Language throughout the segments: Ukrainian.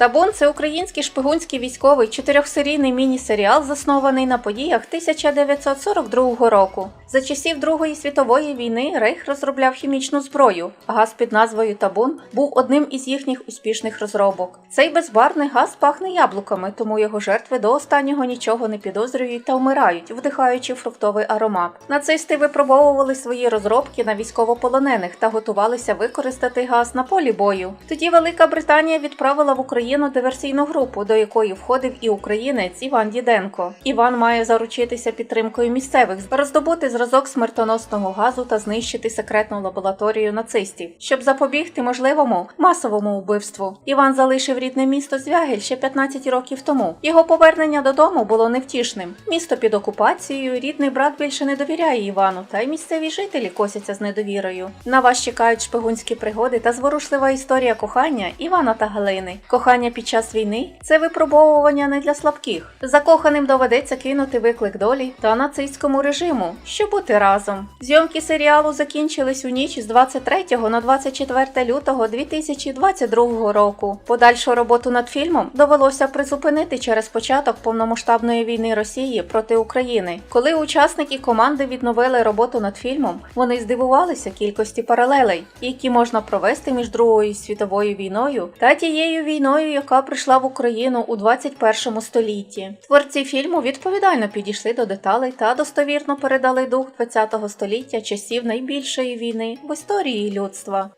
Табун це український шпигунський військовий чотирьохсерійний міні-серіал, заснований на подіях 1942 року. За часів Другої світової війни Рейх розробляв хімічну зброю. Газ під назвою Табун був одним із їхніх успішних розробок. Цей безбарний газ пахне яблуками, тому його жертви до останнього нічого не підозрюють та вмирають, вдихаючи фруктовий аромат. Нацисти випробовували свої розробки на військовополонених та готувалися використати газ на полі бою. Тоді Велика Британія відправила в Україну диверсійну групу, до якої входив і українець Іван Діденко. Іван має заручитися підтримкою місцевих, роздобути зразок смертоносного газу та знищити секретну лабораторію нацистів, щоб запобігти можливому масовому вбивству. Іван залишив рідне місто Звягель ще 15 років тому. Його повернення додому було невтішним. Місто під окупацією, рідний брат більше не довіряє Івану, та й місцеві жителі косяться з недовірою. На вас чекають шпигунські пригоди та зворушлива історія кохання Івана та Галини. Кохання під час війни це випробовування не для слабких. Закоханим доведеться кинути виклик долі та нацистському режиму, щоб бути разом. Зйомки серіалу закінчились у ніч з 23 на 24 лютого 2022 року. Подальшу роботу над фільмом довелося призупинити через початок повномасштабної війни Росії проти України. Коли учасники команди відновили роботу над фільмом, вони здивувалися кількості паралелей, які можна провести між Другою світовою війною та тією війною, яка прийшла в Україну у 21 столітті. Творці фільму відповідально підійшли до деталей та достовірно передали дух 20 століття часів найбільшої війни в історії людства.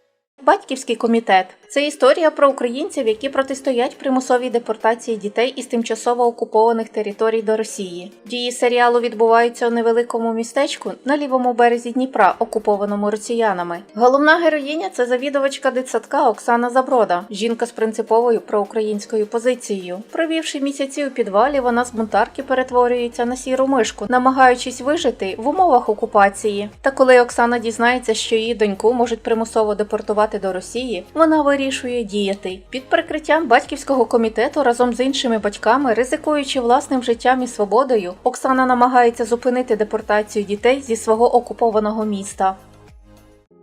Батьківський комітет це історія про українців, які протистоять примусовій депортації дітей із тимчасово окупованих територій до Росії. Дії серіалу відбуваються у невеликому містечку на лівому березі Дніпра, окупованому росіянами. Головна героїня це завідувачка дитсадка Оксана Заброда, жінка з принциповою проукраїнською позицією. Провівши місяці у підвалі, вона з бунтарки перетворюється на сіру мишку, намагаючись вижити в умовах окупації. Та коли Оксана дізнається, що її доньку можуть примусово депортувати до Росії, вона вирішує діяти під прикриттям батьківського комітету разом з іншими батьками, ризикуючи власним життям і свободою, Оксана намагається зупинити депортацію дітей зі свого окупованого міста.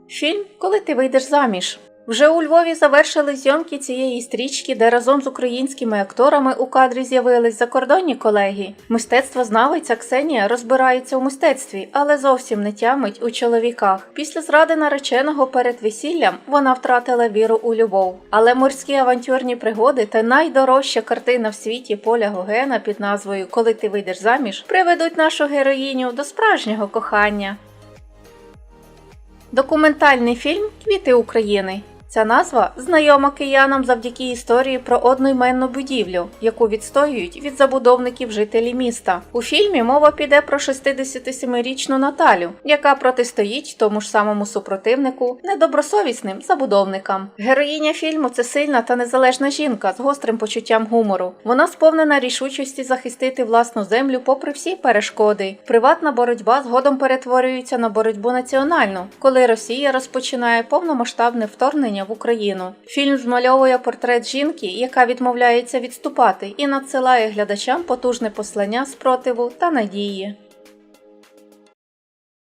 Фільм Коли ти вийдеш заміж. Вже у Львові завершили зйомки цієї стрічки, де разом з українськими акторами у кадрі з'явились закордонні колеги. Мистецтвознавиця Ксенія розбирається у мистецтві, але зовсім не тямить у чоловіках. Після зради нареченого перед весіллям вона втратила віру у любов. Але морські авантюрні пригоди та найдорожча картина в світі Поля Гогена під назвою Коли ти вийдеш заміж приведуть нашу героїню до справжнього кохання. Документальний фільм Квіти України. Ця назва знайома киянам завдяки історії про одноіменну будівлю, яку відстоюють від забудовників жителі міста. У фільмі мова піде про 67-річну Наталю, яка протистоїть тому ж самому супротивнику недобросовісним забудовникам. Героїня фільму це сильна та незалежна жінка з гострим почуттям гумору. Вона сповнена рішучості захистити власну землю попри всі перешкоди. Приватна боротьба згодом перетворюється на боротьбу національну, коли Росія розпочинає повномасштабне вторгнення в Україну. Фільм змальовує портрет жінки, яка відмовляється відступати, і надсилає глядачам потужне послання спротиву та надії.